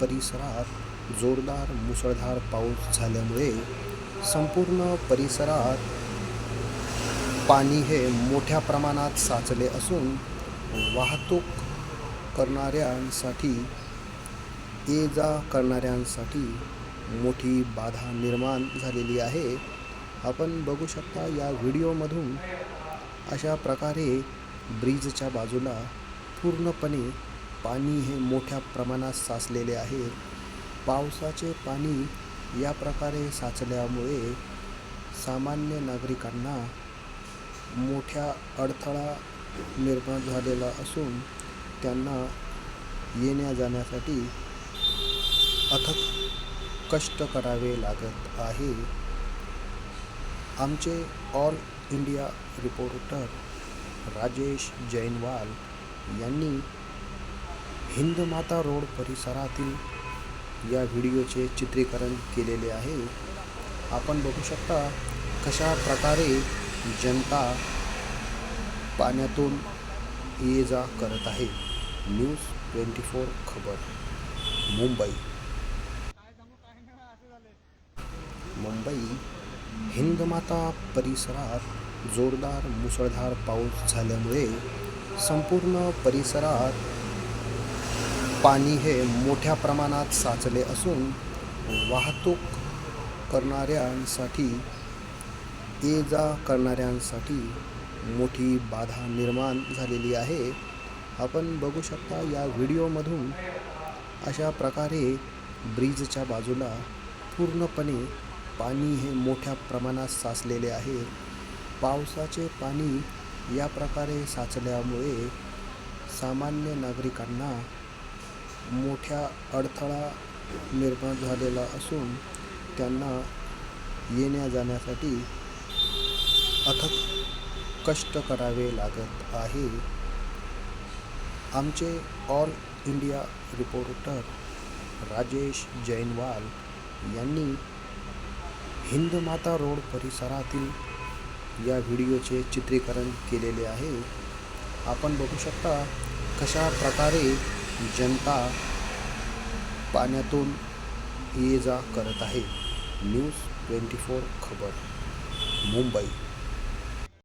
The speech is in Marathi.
परिसरात जोरदार मुसळधार पाऊस झाल्यामुळे संपूर्ण परिसरात पाणी हे मोठ्या प्रमाणात साचले असून वाहतूक करणाऱ्यांसाठी ये जा करणाऱ्यांसाठी मोठी बाधा निर्माण झालेली आहे. आपण बघू शकता या व्हिडिओमधून अशा प्रकारे ब्रिजच्या बाजूला पूर्णपणे पाणी हे मोठ्या प्रमाणात साचलेले आहे. पावसाचे पाणी या प्रकारे साचल्यामुळे सामान्य नागरिकांना मोठ्या अडथळा निर्माण झालेला असून त्यांना येण्या जाण्यासाठी अथक कष्ट करावे लागत आहे. आमचे All India reporter Rajesh Jainwal यांनी हिंदमाता रोड परिसरातील या व्हिडिओचे चित्रीकरण केलेले आहे. आपण बघू शकता कशा प्रकारे जनता पाण्यातून ये जा करत आहे. न्यूज ट्वेंटी फोर खबर मुंबई. मुंबई हिंदमाता परिसरात जोरदार मुसळधार पाऊस झाल्यामुळे संपूर्ण परिसरात पाणी हे मोठ्या प्रमाणात साचले असून वाहतूक करणाऱ्यांसाठी ये जा करणाऱ्यांसाठी मोठी बाधा निर्माण झालेली आहे. आपण बघू शकता या व्हिडिओमधून अशा प्रकारे ब्रिजच्या बाजूला पूर्णपणे पाणी हे मोठ्या प्रमाणात साचलेले आहे. पावसाचे पाणी या प्रकारे साचल्यामुळे सामान्य नागरिकांना मोठ्या अडथळा निर्माण झालेला असून त्यांना येण्या जाण्यासाठी अथक कष्ट करावे लागत आहे. आमचे All India reporter Rajesh Jainwal यांनी हिंदमाता रोड परिसरातील या व्हिडिओचे चित्रीकरण केलेले आहे. आपण बघू शकता कशा प्रकारे जनता पाण्यातून ये जा करत आहे. न्यूज ट्वेंटी फोर खबर मुंबई.